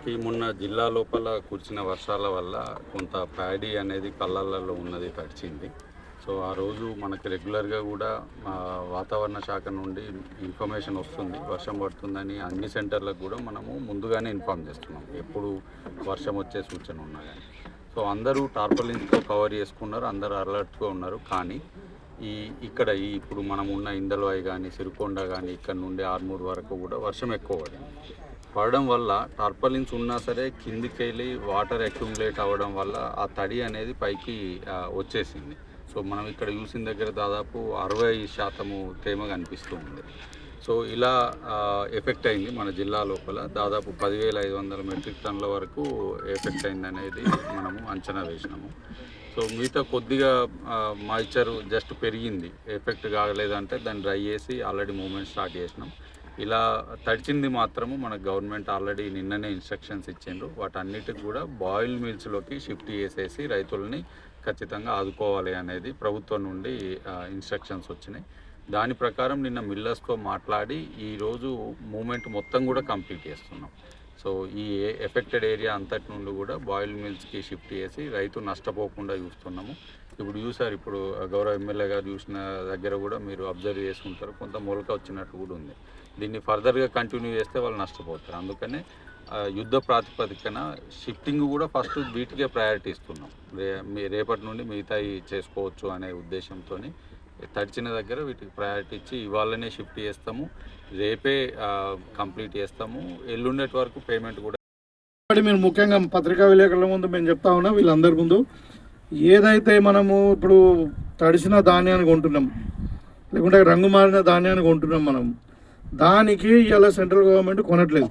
అందరికీ మనకి మొన్న జిల్లా లోపల కురిసిన వర్షాల వల్ల కొంత ప్యాడీ అనేది కళ్ళల్లో ఉన్నది తడిచింది. సో ఆ రోజు మనకి రెగ్యులర్గా కూడా వాతావరణ శాఖ నుండి ఇన్ఫర్మేషన్ వస్తుంది వర్షం పడుతుందని అన్ని సెంటర్లకు కూడా మనము ముందుగానే ఇన్ఫామ్ చేస్తున్నాం. ఎప్పుడు వర్షం వచ్చే సూచన ఉన్నా కానీ సో అందరూ టార్పలిన్స్తో కవర్ చేసుకున్నారు అందరూ అలర్ట్గా ఉన్నారు. కానీ ఈ ఇక్కడ ఈ ఇప్పుడు మనం ఉన్న ఇందల్వాయి కానీ సిరికొండ కానీ ఇక్కడ నుండి ఆర్మూర్ వరకు కూడా వర్షం ఎక్కువ పడింది. పడడం వల్ల టర్పలిన్స్ ఉన్నా సరే కిందికి వెళ్ళి వాటర్ అక్యుములేట్ అవ్వడం వల్ల ఆ తడి అనేది పైకి వచ్చేసింది. సో మనం ఇక్కడ చూసిన దగ్గర దాదాపు అరవై శాతము తేమ కనిపిస్తూ ఉంది. సో ఇలా ఎఫెక్ట్ అయింది మన జిల్లా లోపల. దాదాపు పదివేల ఐదు వందల మెట్రిక్ టన్నుల వరకు ఎఫెక్ట్ అయింది అనేది మనము అంచనా వేసినాము. సో మిగతా కొద్దిగా మాయిచర్ జస్ట్ పెరిగింది. ఎఫెక్ట్ కాగలేదంటే దాన్ని డ్రై చేసి ఆల్రెడీ మూమెంట్ స్టార్ట్ చేసినాం. ఇలా తడిచింది మాత్రము మన గవర్నమెంట్ ఆల్రెడీ నిన్ననే ఇన్స్ట్రక్షన్స్ ఇచ్చిండ్రు. వాటన్నిటికి కూడా బాయిల్ మిల్స్లోకి షిఫ్ట్ చేసేసి రైతులని ఖచ్చితంగా ఆదుకోవాలి అనేది ప్రభుత్వం నుండి ఇన్స్ట్రక్షన్స్ వచ్చినాయి. దాని ప్రకారం నిన్న మిల్లర్స్తో మాట్లాడి ఈరోజు మూమెంట్ మొత్తం కూడా కంప్లీట్ చేస్తున్నాం. సో ఈ ఎఫెక్టెడ్ ఏరియా అంతటి నుండి కూడా బాయిల్ మిల్స్కి షిఫ్ట్ చేసి రైతు నష్టపోకుండా చూస్తున్నాము. ఇప్పుడు చూసారు ఇప్పుడు గౌరవ ఎమ్మెల్యే గారు చూసిన దగ్గర కూడా మీరు అబ్జర్వ్ చేసుకుంటారు. కొంత మొలక వచ్చినట్టు కూడా ఉంది. దీన్ని ఫర్దర్గా కంటిన్యూ చేస్తే వాళ్ళు నష్టపోతారు. అందుకనే ఆ, యుద్ధ ప్రాతిపదికన షిఫ్టింగ్ కూడా ఫస్ట్ వీటికే ప్రయారిటీ ఇస్తున్నాం. రే మీ రేపటి నుండి మిగతాయి చేసుకోవచ్చు అనే ఉద్దేశంతో తడిచిన దగ్గర వీటికి ప్రయారిటీ ఇచ్చి ఇవాళనే షిఫ్ట్ చేస్తాము. రేపే కంప్లీట్ చేస్తాము. ఎల్లుండేటి వరకు పేమెంట్ కూడా మీరు ముఖ్యంగా పత్రికా విలేకరుల ముందు మేము చెప్తా ఉన్నాం వీళ్ళందరి ముందు. ఏదైతే మనము ఇప్పుడు తడిసిన ధాన్యాన్ని కొంటున్నాం లేకుంటే రంగు మారిన ధాన్యాన్ని కొంటున్నాం మనం దానికి ఇలా సెంట్రల్ గవర్నమెంట్ కొనట్లేదు.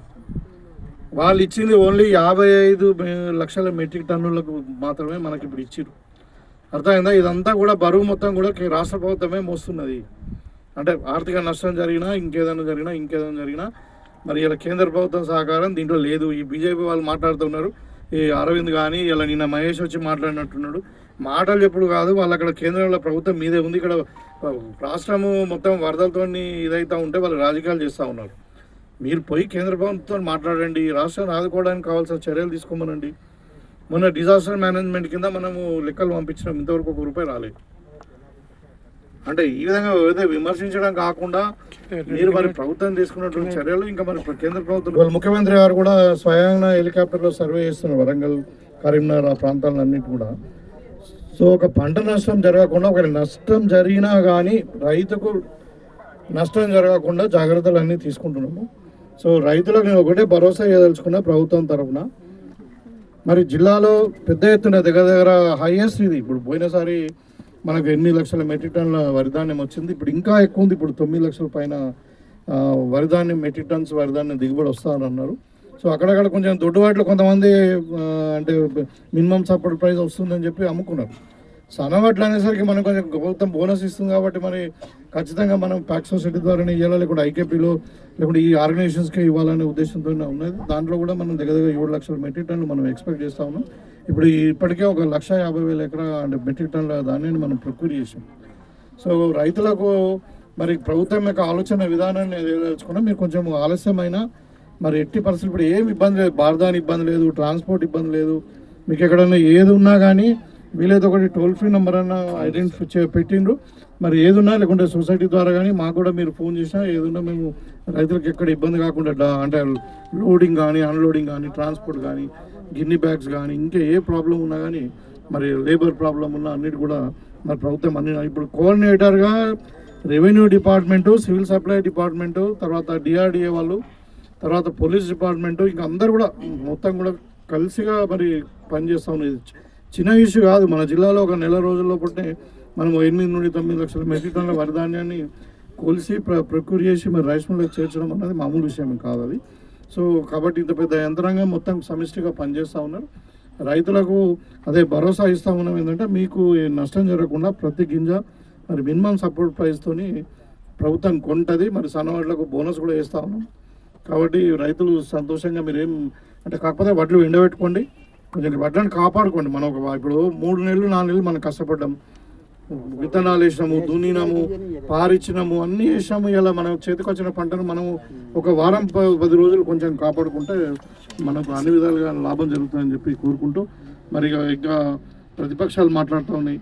వాళ్ళు ఇచ్చింది ఓన్లీ యాభై ఐదు లక్షల మెట్రిక్ టన్నులకు మాత్రమే మనకి ఇప్పుడు ఇచ్చారు అర్థమైందా? ఇదంతా కూడా బరువు మొత్తం కూడా రాష్ట్ర ప్రభుత్వమే మోస్తున్నది. అంటే ఆర్థిక నష్టం జరిగినా ఇంకేదైనా జరిగినా ఇంకేదైనా జరిగినా మరి ఇలా కేంద్ర ప్రభుత్వం సహకారం దీంట్లో లేదు. ఈ బీజేపీ వాళ్ళు మాట్లాడుతున్నారు. ఈ అరవింద్ కానీ ఇలా నిన్న మహేష్ వచ్చి మాట్లాడినట్టున్నాడు. మాటలు చెప్పుడు కాదు వాళ్ళు అక్కడ కేంద్రంలో ప్రభుత్వం మీదే ఉంది. ఇక్కడ రాష్ట్రము మొత్తం వరదలతో ఇదైతా ఉంటే వాళ్ళు రాజకీయాలు చేస్తూ ఉన్నారు. మీరు పోయి కేంద్ర ప్రభుత్వంతో మాట్లాడండి. ఈ రాష్ట్రాన్ని ఆదుకోవడానికి కావాల్సిన చర్యలు తీసుకోమనండి. మొన్న డిజాస్టర్ మేనేజ్మెంట్ కింద మనము లెక్కలు పంపించినాం. ఇంతవరకు ఒక రూపాయి రాలేదు. అంటే ఈ విధంగా ఏదో విమర్శించడం కాకుండా మీరు మరి ప్రభుత్వం తీసుకున్నటువంటి చర్యలు ఇంకా మరి కేంద్ర ప్రభుత్వం ముఖ్యమంత్రి గారు కూడా స్వయంగా హెలికాప్టర్లో సర్వే చేస్తున్నారు వరంగల్ కరీంనగర్ ఆ ప్రాంతాలన్నిటి కూడా. సో ఒక పంట నష్టం జరగకుండా ఒక నష్టం జరిగినా కానీ రైతుకు నష్టం జరగకుండా జాగ్రత్తలు అన్నీ తీసుకుంటున్నాము. సో రైతులకు నేను ఒకటే భరోసా ఇవ్వదలుచుకున్నా ప్రభుత్వం తరఫున. మరి జిల్లాలో పెద్ద ఎత్తున దగ్గర దగ్గర హైయెస్ట్ ఇది. ఇప్పుడు పోయినసారి మనకు ఎనిమిది లక్షల మెట్రిక్ టన్నుల వరిధాన్యం వచ్చింది. ఇప్పుడు ఇంకా ఎక్కువ ఉంది. ఇప్పుడు తొమ్మిది లక్షల పైన వరిధాన్యం మెట్రిక్ టన్స్ వరిధాన్యం దిగుబడి వస్తారని అన్నారు. సో అక్కడక్కడ కొంచెం దొడ్డుబాట్లు కొంతమంది అంటే మినిమం సపోర్ట్ ప్రైస్ వస్తుందని చెప్పి అమ్ముకున్నారు. సన్నవట్లు అనేసరికి మనం కొంచెం ప్రభుత్వం బోనస్ ఇస్తుంది కాబట్టి మరి ఖచ్చితంగా మనం ప్యాక్ సొసైటీ ద్వారానే ఇవ్వాలి లేకుంటే ఐకేపీలో లేకుంటే ఈ ఆర్గనైజేషన్స్కే ఇవ్వాలనే ఉద్దేశంతో ఉన్నది? దాంట్లో కూడా మనం దగ్గర దగ్గర ఏడు లక్షల మెట్రిక్ టన్లు మనం ఎక్స్పెక్ట్ చేస్తా ఉన్నాం. ఇప్పుడు ఇప్పటికే ఒక లక్ష యాభై వేల ఎకరా అంటే మెట్రిక్ టన్ల ధాన్యాన్ని మనం ప్రొక్యూర్ చేసాం. సో రైతులకు మరి ప్రభుత్వం యొక్క ఆలోచన విధానాన్ని తెలుసుకున్నా మీరు కొంచెం ఆలస్యమైన మరి ఎట్టి పరిస్థితులు ఇప్పుడు ఏం ఇబ్బంది లేదు. బార్దాని ఇబ్బంది లేదు ట్రాన్స్పోర్ట్ ఇబ్బంది లేదు. మీకు ఎక్కడైనా ఏది ఉన్నా కానీ వీలైతే ఒకటి టోల్ ఫ్రీ నెంబర్ అన్న ఐడెంటిఫై పెట్టిండ్రు. మరి ఏదున్నా లేకుంటే సొసైటీ ద్వారా కానీ మాకు కూడా మీరు ఫోన్ చేసినా ఏదున్నా మేము రైతులకు ఎక్కడ ఇబ్బంది కాకుండా అంటే లోడింగ్ కానీ అన్లోడింగ్ కానీ ట్రాన్స్పోర్ట్ కానీ గిన్ని బ్యాగ్స్ కానీ ఇంకా ఏ ప్రాబ్లం ఉన్నా కానీ మరి లేబర్ ప్రాబ్లం ఉన్నా అన్నిటి కూడా మరి ప్రభుత్వం అన్ని ఇప్పుడు కోఆర్డినేటర్గా revenue department civil supply department తర్వాత డిఆర్డిఏ వాళ్ళు తర్వాత పోలీస్ డిపార్ట్మెంటు ఇంకా అందరు కూడా మొత్తం కూడా కలిసిగా మరి పనిచేస్తా ఉన్నది చిన్న ఇష్యూ కాదు మన జిల్లాలో ఒక నెల రోజుల్లో పుట్టే మనం ఎనిమిది నుండి తొమ్మిది లక్షల మెట్రిక్ టన్నుల వరిధాన్యాన్ని కొలిసి ప్ర ప్రొక్యూర్ చేసి మరి రైస్ మిల్లకు చేర్చడం అనేది మామూలు విషయం కాదు అది. సో కాబట్టి ఇంత పెద్ద యంత్రాంగం మొత్తం సమిష్టిగా పనిచేస్తూ ఉన్నారు. రైతులకు అదే భరోసా ఇస్తా ఉన్నాం ఏంటంటే మీకు నష్టం జరగకుండా ప్రతి గింజ మరి మినిమం సపోర్ట్ ప్రైస్తోని ప్రభుత్వం కొంటది మరి సన్నవాళ్ళకు బోనస్ కూడా ఇస్తా ఉన్నాం. కాబట్టి రైతులు సంతోషంగా మీరేం అంటే కాకపోతే వడ్లు ఎండబెట్టుకోండి. కొంచెం వడ్లను కాపాడుకోండి. మనం ఒక ఇప్పుడు మూడు నెలలు నాలుగు నెలలు మనం కష్టపడ్డాం. విత్తనాలు వేసినాము దున్నినాము పారిచ్చినాము అన్ని వేసినాము. ఇలా మనం చేతికొచ్చిన పంటను మనం ఒక వారం పది రోజులు కొంచెం కాపాడుకుంటే మనకు అన్ని విధాలుగా లాభం జరుగుతుందని చెప్పి కోరుకుంటూ మరి ఇక ఇంకా ప్రతిపక్షాలు మాట్లాడుతూ ఉన్నాయి.